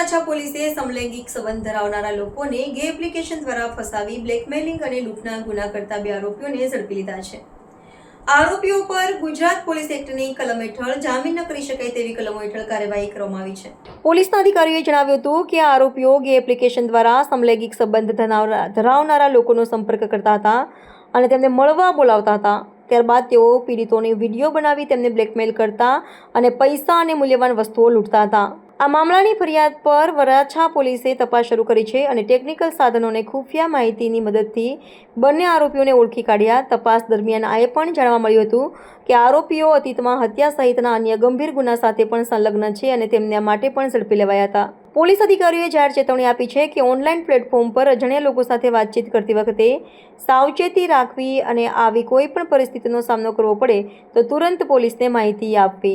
વરાછા પોલીસે સમલૈંગિક સંબંધ ધરાવનારા લોકોને ગે એપ્લિકેશન દ્વારા ફસાવી, બ્લેકમેલિંગ અને લૂંટના ગુના કરતા બે આરોપીઓને ઝડપી લીધા છે. આરોપીઓ પર ગુજરાત પોલીસ એક્ટની કલમ હેઠળ જામીન ન કરી શકાય તેવી કલમો હેઠળ કાર્યવાહી કરવામાં આવી છે. પોલીસના અધિકારીઓએ જણાવ્યું હતું કે આ આરોપીઓ ગે એપ્લિકેશન દ્વારા સમલૈંગિક સંબંધ ધરાવનારા લોકોનો સંપર્ક કરતા હતા અને તેમને મળવા બોલાવતા હતા. ત્યારબાદ તેઓ પીડિતોને વીડિયો બનાવી તેમને બ્લેકમેલ કરતા અને પૈસા અને મૂલ્યવાન વસ્તુઓ લૂંટતા હતા. આ મામલાની ફરિયાદ પર વરાછા પોલીસે તપાસ શરૂ કરી છે અને ટેકનિકલ સાધનોને ખુફિયા માહિતીની મદદથી બંને આરોપીઓને ઓળખી કાઢ્યા. તપાસ દરમિયાન આ પણ જાણવા મળ્યું હતું કે આરોપીઓ અતીતમાં હત્યા સહિતના અન્ય ગંભીર ગુના સાથે પણ સંલગ્ન છે અને તેમના માટે પણ ઝડપી લેવાયા હતા. પોલીસ અધિકારીઓએ જાહેર ચેતવણી આપી છે કે ઓનલાઈન પ્લેટફોર્મ પર અજાણ્યા લોકો સાથે વાતચીત કરતી વખતે સાવચેતી રાખવી અને આવી કોઈ પણ પરિસ્થિતિનો સામનો કરવો પડે તો તુરંત પોલીસને માહિતી આપવી.